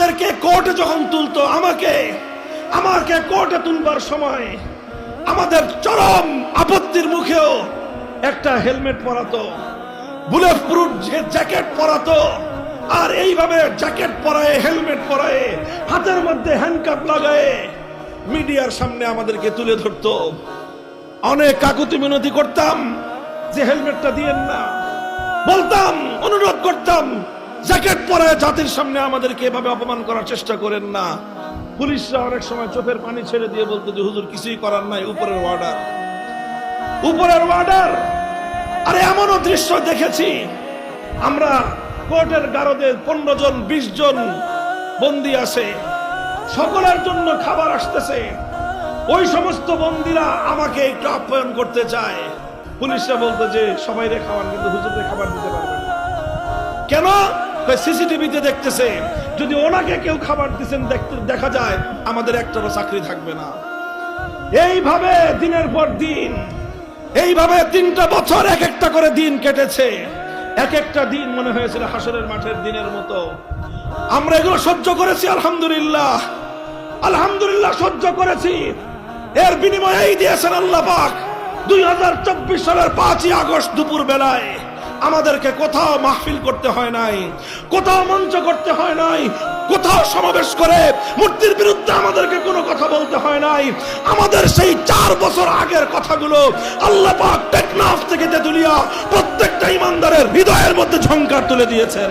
আমাদেরকে কোর্টে যখন তুলতো, আমাকে আমাকে কোর্টে তুলবার সময় আমাদের চরম আপত্তির মুখেও একটা হেলমেট পরাতো, বুলেট প্রুফ জ্যাকেট পরাতো, আর এইভাবে জ্যাকেট পরায়, হেলমেট পরায়, হাতের মধ্যে হ্যান্ডকাপ লাগায় মিডিয়ার সামনে আমাদেরকে তুলে ধরতো। অনেক কাকুতি মিনতি করতাম যে হেলমেটটা দিয়েন না। বলতাম, অনুরোধ করতাম জ্যাকেট পরে জাতির সামনে আমাদেরকে এভাবে অপমান করার চেষ্টা করেন না। পুলিশরা অনেক সময় চোখের পানি ছেড়ে দিয়ে বলতো যে, হুজুর, কিছুই করার নাই, উপরের অর্ডার উপরের অর্ডার আরে এমনও দৃশ্য দেখেছি। আমরা কোর্টের গারদে পনেরো জন, বিশ জন বন্দি আছে। সকলের জন্য খাবার আসতেছে। ওই সমস্ত বন্দিরা আমাকে একটু আপ্যায়ন করতে চায়। পুলিশরা বলতো যে সবাই রে খাবার কিন্তু হুজুরে খাবার দিতে পারবে কেন? সিসিটিভিতে দেখতেছে। যদি ওনাকে কেউ খাবার দিচ্ছেন দেখতে দেখা যায় আমাদের একটারও চাকরি থাকবে না। এইভাবে দিনের পর দিন, এইভাবে তিনটা বছর এক একটা করে দিন কেটেছে। এক একটা দিন মনে হয়েছিল হাসরের মাঠের দিনের মতো। আমরা এগুলো সহ্য করেছি, আলহামদুলিল্লাহ। আলহামদুলিল্লাহ সহ্য করেছি। এর বিনিময়ে এই দিয়েছেন আল্লাহ পাক। দুই হাজার চব্বিশ সালের পাঁচই আগস্ট দুপুর বেলায় আমাদেরকে কোথাও মাহফিল করতে হয় নাই, কোথাও মঞ্চ করতে হয় নাই, কোথাও সমাবেশ করে মূর্তির বিরুদ্ধে আমাদেরকে কোনো কথা বলতে হয় নাই। আমাদের সেই চার বছর আগের কথাগুলো আল্লাহ পাক টেকনাফ থেকে তেতুলিয়া প্রত্যেকটা ইমানদারের হৃদয়ের মধ্যে ঝংকার তুলে দিয়েছেন।